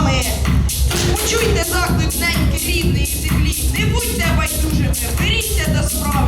вами. Тож почуйте заклик неньки рідної землі, не будьте байдужими, беріться до справи.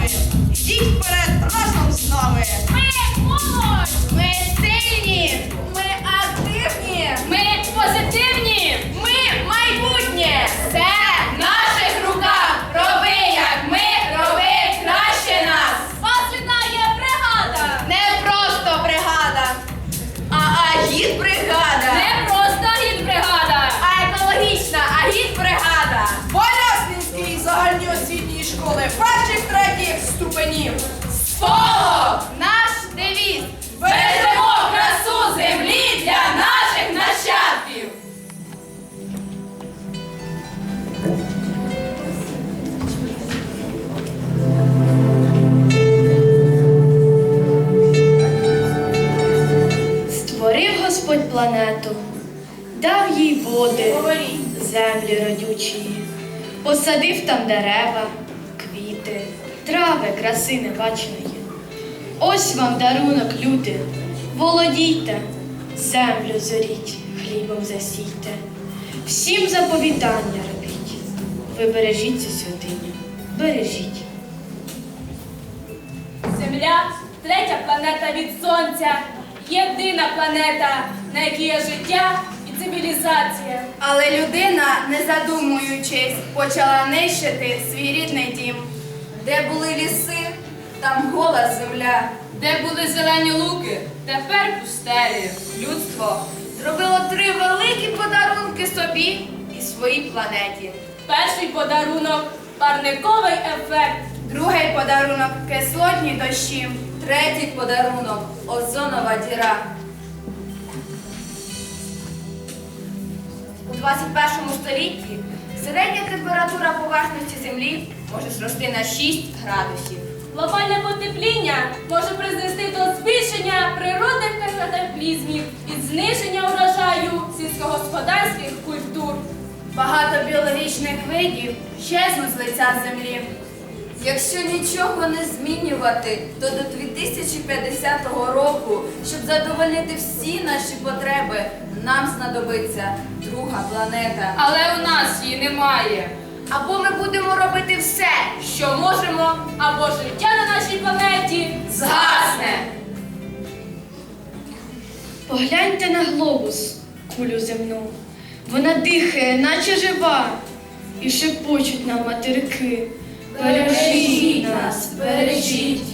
Землі родючі, посадив там дерева, квіти, трави краси небаченої. Ось вам дарунок, люди, володійте, землю зоріть, хлібом засійте, всім заповідання робіть. Ви бережіть цю святиню, бережіть. Земля третя планета від сонця, єдина планета, на якій є життя цивілізація. Але людина, не задумуючись, почала нищити свій рідний дім. Де були ліси, там гола земля. Де були зелені луки, тепер пустелі. Людство зробило три великі подарунки собі і своїй планеті. Перший подарунок парниковий ефект. Другий подарунок кислотні дощі. Третій подарунок озонова діра. 21 столітті середня температура поверхності Землі може зрости на 6 градусів. Глобальне потепління може призвести до збільшення природних катаклізмів і зниження урожаю сільськогосподарських культур. Багато біологічних видів щезнуть з лиця землі. Якщо нічого не змінювати, то до 2050 року, щоб задовольнити всі наші потреби, нам знадобиться друга планета. Але у нас її немає. Або ми будемо робити все, що можемо, Або життя на нашій планеті згасне. Погляньте на глобус, кулю земну. Вона дихає, наче жива, і шепочуть нам материки. Бережіть нас, бережіть.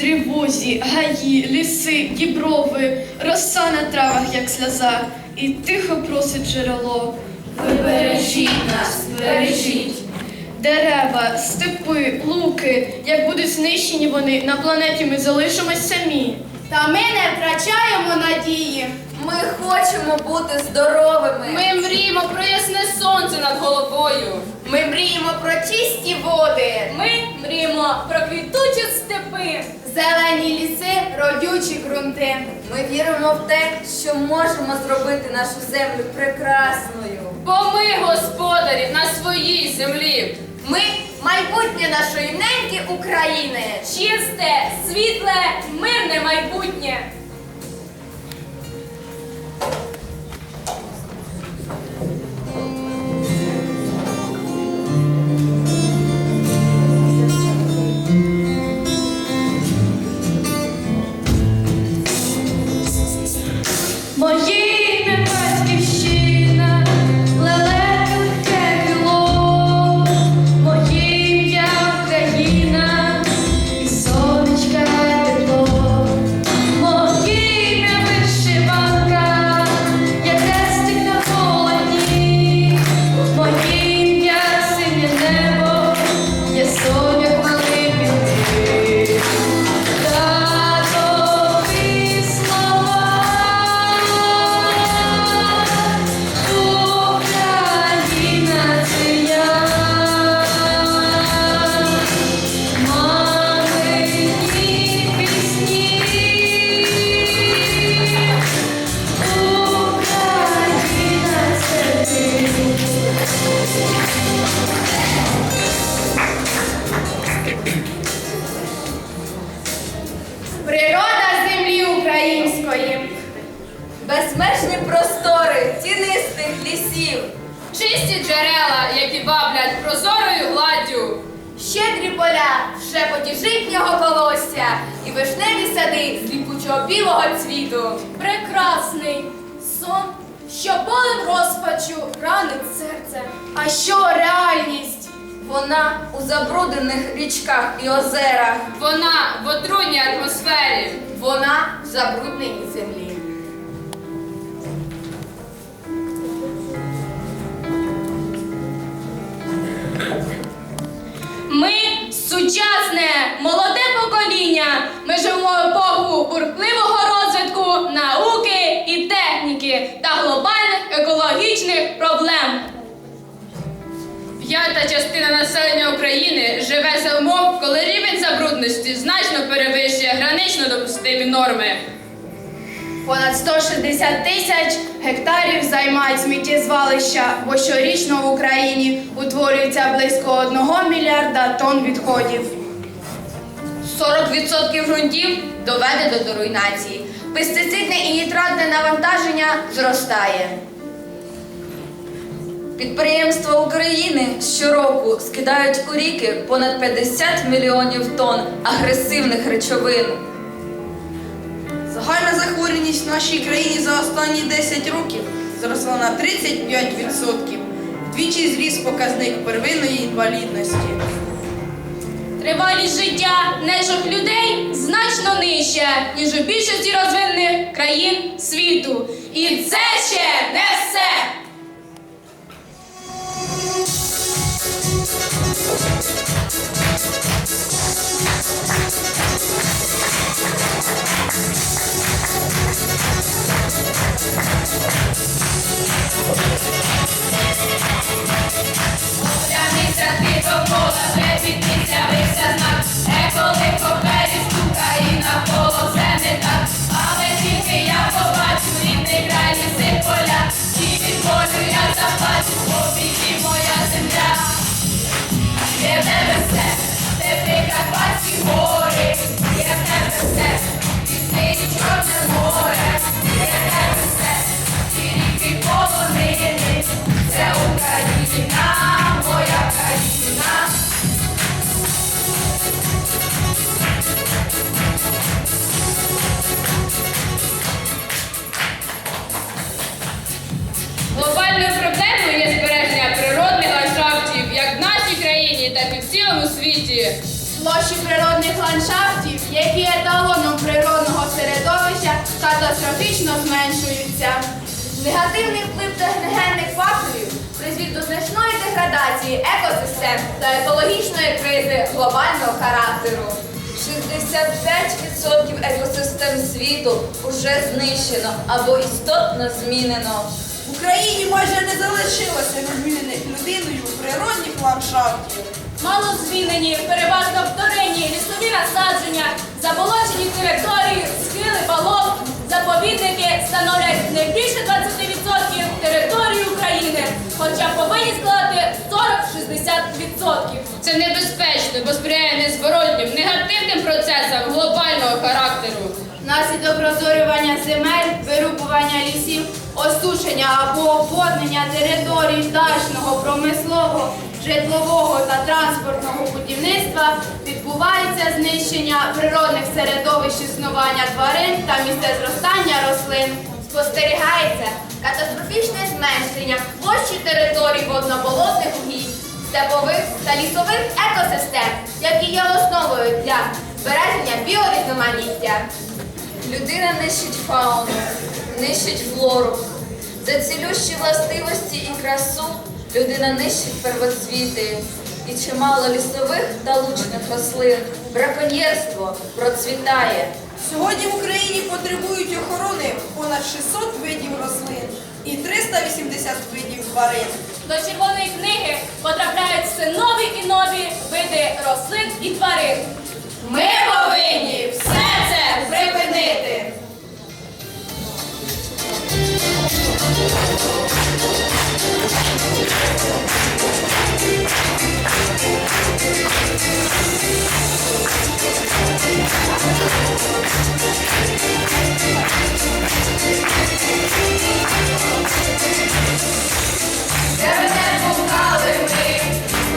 Тривозі, гаї, ліси, діброви, роса на травах, як сльоза, і тихо просить джерело. Ви бережіть нас, бережіть. Дерева, степи, луки, як будуть знищені вони, на планеті ми залишимось самі. Та ми не втрачаємо надії. Ми хочемо бути здоровими. Ми мріємо про ясне сонце над головою. Ми мріємо про чисті води, Ми мріємо про степи. зелені ліси, родючі ґрунти. Ми віримо в те, що можемо зробити нашу землю прекрасною. Бо ми господарі на своїй землі. Ми майбутнє нашої неньки України. Чисте, світле, мирне майбутнє. Річках і озерах. Вона в отруйній атмосфері. Вона в забрудненій землі. Ми сучасне, молоде покоління. Ми живемо в епоху бурхливого розвитку науки і техніки та глобальних екологічних проблем. П'ята частина населення України живе за умов, коли рівень забрудності значно перевищує гранично допустимі норми. Понад 160 тисяч гектарів займають сміттєзвалища, бо щорічно в Україні утворюється близько 1 мільярда тонн відходів. 40% ґрунтів доведено до руйнації. Пестицидне і нітратне навантаження зростає. Підприємства України щороку скидають у ріки понад 50 мільйонів тонн агресивних речовин. Загальна захворюваність в нашій країні за останні 10 років зросла на 35%. Вдвічі зріс показник первинної інвалідності. Тривалість життя нежих людей значно нижча, ніж у більшості розвинених країн світу. І це ще не Площі природних ландшафтів, які еталоном природного середовища, катастрофічно зменшуються. Негативний вплив техногенних факторів призвів до значної деградації екосистем та екологічної кризи глобального характеру. 65% екосистем світу уже знищено або істотно змінено. В Україні майже не залишилося відмінених людиною природних ландшафтів. Мало змінені, переважно вторинні лісові насадження, заболочені території, схили балок, заповідники становлять не більше 20% території України, хоча повинні складати 40-60%. Це небезпечно, бо сприяє незворотнім негативним процесам глобального характеру. Наслідок розорювання земель, вирубування лісів, осушення або обводнення територій дачного, промислового, житлового та транспортного будівництва відбувається знищення природних середовищ існування тварин та місце зростання рослин. Спостерігається катастрофічне зменшення площі територій водноболотних угідь, степових та лісових екосистем, які є основою для збереження біорізноманіття. Людина нищить фауну, нищить флору. За цілющі властивості і красу людина нищить первоцвіти. І чимало лісових та лучних рослин. Браконьєрство процвітає. Сьогодні в Україні потребують охорони понад 600 видів рослин і 380 видів тварин. До червоної книги потрапляють все нові і нові види рослин і тварин. Ми повинні все Блукали ми,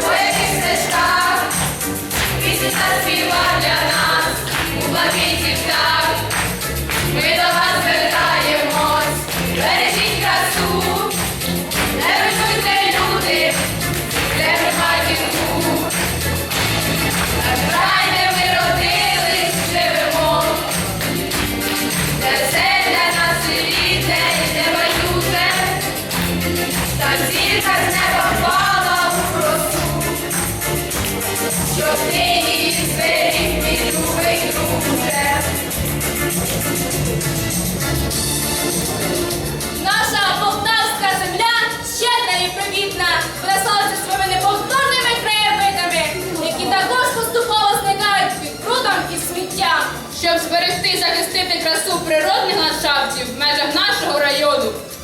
по яких стежках, вісім на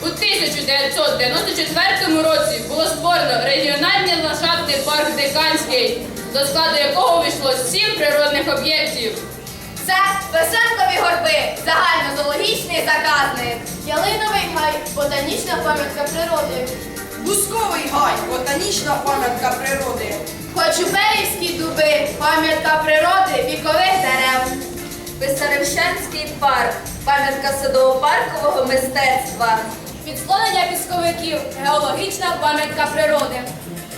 світ. 94-му році було створено регіональний ландшафтний парк Диканський, до складу якого увійшло сім природних об'єктів. Це Весенкові горби, загальнозоологічний заказник. Ялиновий гай, ботанічна пам'ятка природи. Бусковий гай, ботанічна пам'ятка природи. Хочубеївські дуби, пам'ятка природи, вікових дерев. Писаревщанський парк, пам'ятка садово-паркового мистецтва. Відслонення пісковиків, геологічна пам'ятка природи.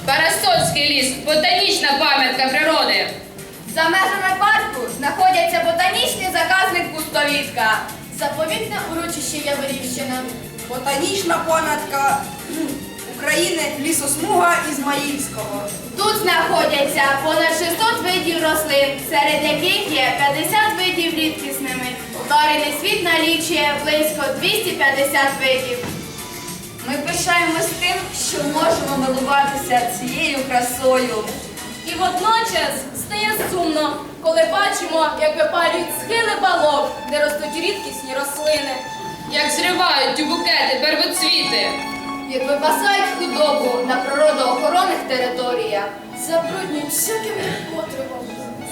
Парасольський ліс, ботанічна пам'ятка природи. За межами парку знаходяться ботанічний заказник Пустовітка. Заповітне урочище Яворівщина. Ботанічна пам'ятка України лісосмуга Ізмаїльського. Тут знаходяться понад 600 видів рослин, серед яких є 50 видів рідкісними. Тваринний світ налічує близько 250 видів. Ми пишаємось тим, що можемо милуватися цією красою. І водночас стає сумно, коли бачимо, як випалюють схили балок, де ростуть рідкісні рослини. Як зривають ті букети первоцвіти. Як випасають худобу на природоохоронних територіях. Забруднюють всяким потребом.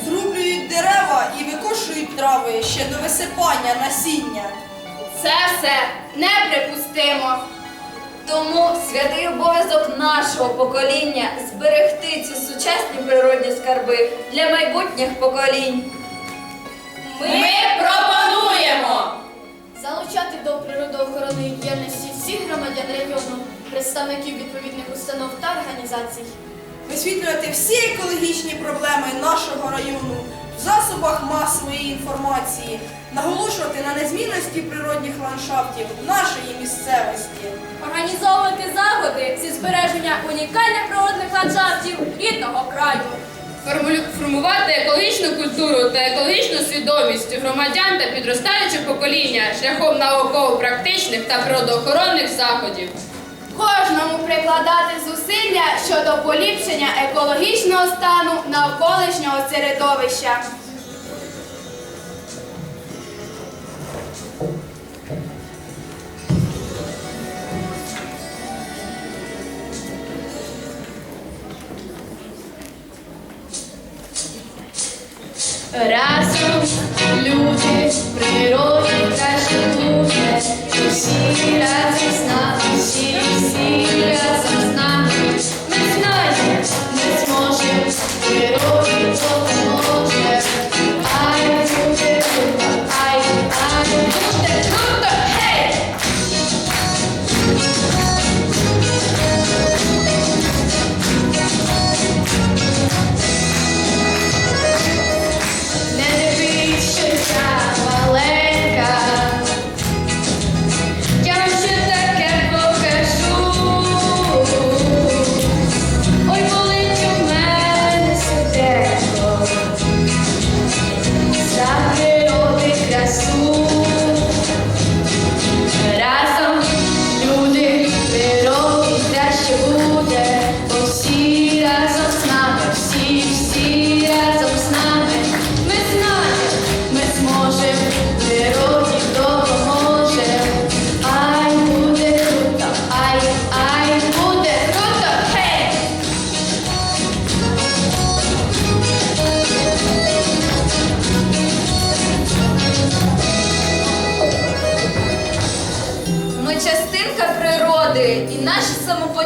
Зрублюють дерева і викошують трави ще до висипання насіння. Це все неприпустимо. Тому святий обов'язок нашого покоління зберегти ці сучасні природні скарби для майбутніх поколінь. Ми пропонуємо! Залучати до природоохоронної діяльності всіх громадян району, представників відповідних установ та організацій. Висвітлювати всі екологічні проблеми нашого району в засобах масової інформації, наголошувати на незмінності природних ландшафтів нашої місцевості. Організовувати заходи зі збереження унікальних природних ландшафтів рідного краю. Формувати екологічну культуру та екологічну свідомість громадян та підростаючого покоління шляхом науково-практичних та природоохоронних заходів. Кожному прикладати зусилля щодо поліпшення екологічного стану навколишнього середовища. Разом люди, природі краще буде, всі разом з нами, всі, всі разом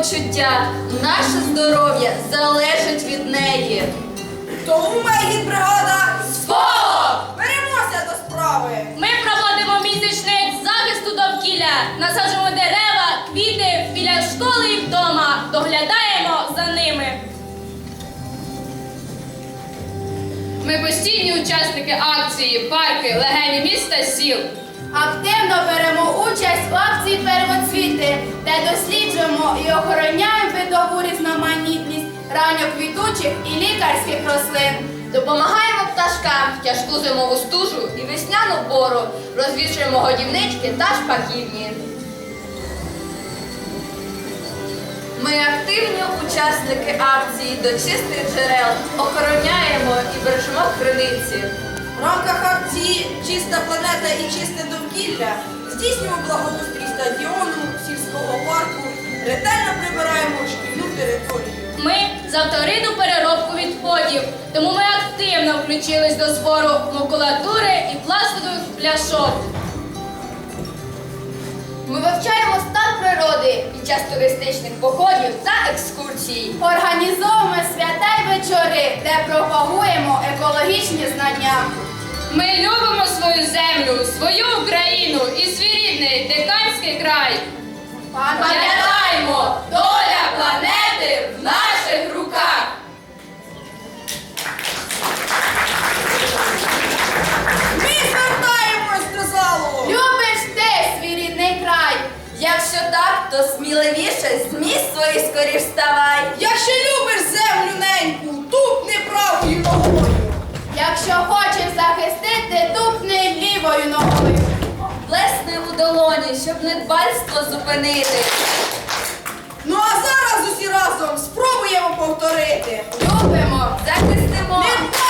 самопочуття, наше здоров'я залежить від неї. Тому бригада Сколок! беремося до справи. Ми проводимо місячник захисту довкілля, насаджуємо дерева, квіти біля школи і вдома, доглядаємо за ними. Ми постійні учасники акції, парки, легені міста сіл. Активно беремо участь в акції Первоцвіти, де досліджуємо і охороняємо видову різноманітність ранньоквітучих і лікарських рослин. Допомагаємо пташкам в тяжку зимову стужу і весняну пору, розвішуємо годівнички та шпаківні. Ми активні учасники акції до чистих джерел, охороняємо і бережемо криниці. В рамках акції Чиста планета і чисте довкілля здійснюємо благоустрій стадіону, сільського парку ретельно прибираємо шкільну територію. Ми за вторинну переробку відходів, тому ми активно включились до збору макулатури і пластикових пляшок. Ми вивчаємо стан природи під час туристичних походів та екскурсій. Організовуємо свята й вечори, де пропагуємо екологічні знання. Ми любимо свою землю, свою Україну і свій рідний диканський край. Пам'ятаймо, доля планети в наших руках. Ми звертаємось до залу! Любиш ти свій рідний край. Якщо так, то сміливіше з місць своїх скоріш вставай. Якщо любиш землю неньку, тупни правою ногою. Якщо хочеш захистити, тупни лівою ногою. Плесни у долоні, щоб недбальство зупинити. Ну а зараз усі разом спробуємо повторити. Любимо. Захистимо. Недбальство